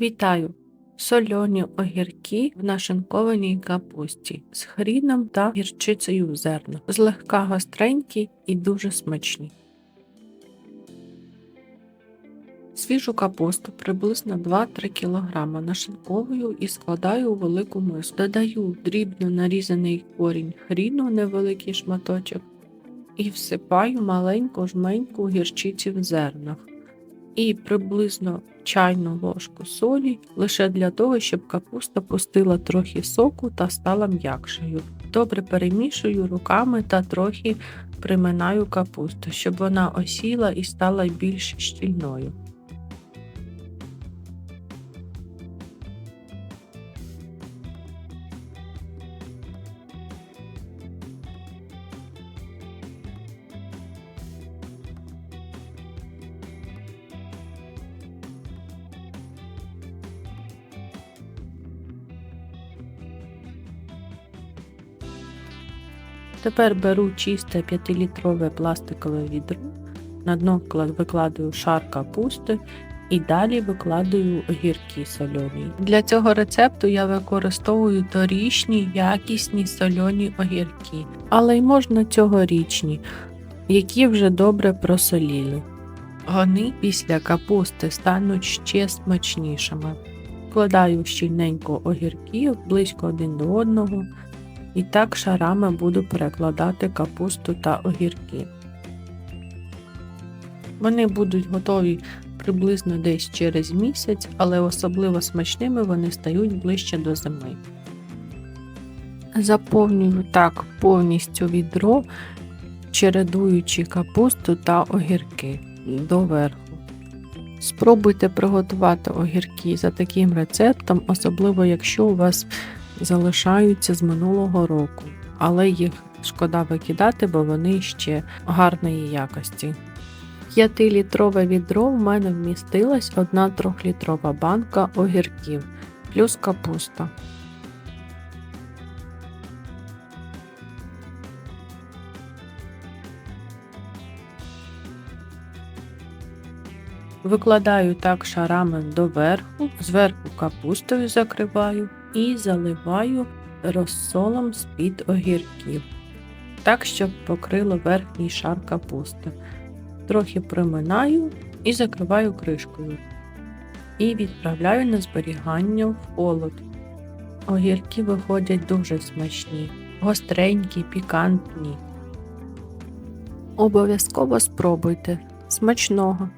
Вітаю! Сольоні огірки в нашинкованій капусті з хріном та гірчицею в зернах. Злегка гостренькі і дуже смачні. Свіжу капусту приблизно 2-3 кг нашинковую і складаю у велику миску. Додаю дрібно нарізаний корінь хріну, невеликий шматочок, і всипаю маленьку жменьку гірчиці в зернах і приблизно чайну ложку солі лише для того, щоб капуста пустила трохи соку та стала м'якшою. Добре перемішую руками та трохи приминаю капусту, щоб вона осіла і стала більш щільною. Тепер беру чисте 5-літрове пластикове відро, на дно кла- викладаю шар капусти і далі викладаю огірки сольоні. Для цього рецепту я використовую торічні якісні сольоні огірки, але й можна цьогорічні, які вже добре просоліли. Вони після капусти стануть ще смачнішими. Вкладаю щільненько огірків близько один до одного. І так шарами буду перекладати капусту та огірки. Вони будуть готові приблизно десь через місяць, але особливо смачними вони стають ближче до зими. Заповнюю так повністю відро, чередуючи капусту та огірки доверху. Спробуйте приготувати огірки за таким рецептом, особливо якщо у вас залишаються з минулого року, але їх шкода викидати, бо вони ще гарної якості. 5-літрове відро в мене вмістилась одна 3-літрова банка огірків плюс капуста. Викладаю так шарами доверху, зверху капустою закриваю і заливаю розсолом з-під огірків, так, щоб покрило верхній шар капусти. Трохи приминаю і закриваю кришкою. І відправляю на зберігання в холод. Огірки виходять дуже смачні, гостренькі, пікантні. Обов'язково спробуйте. Смачного!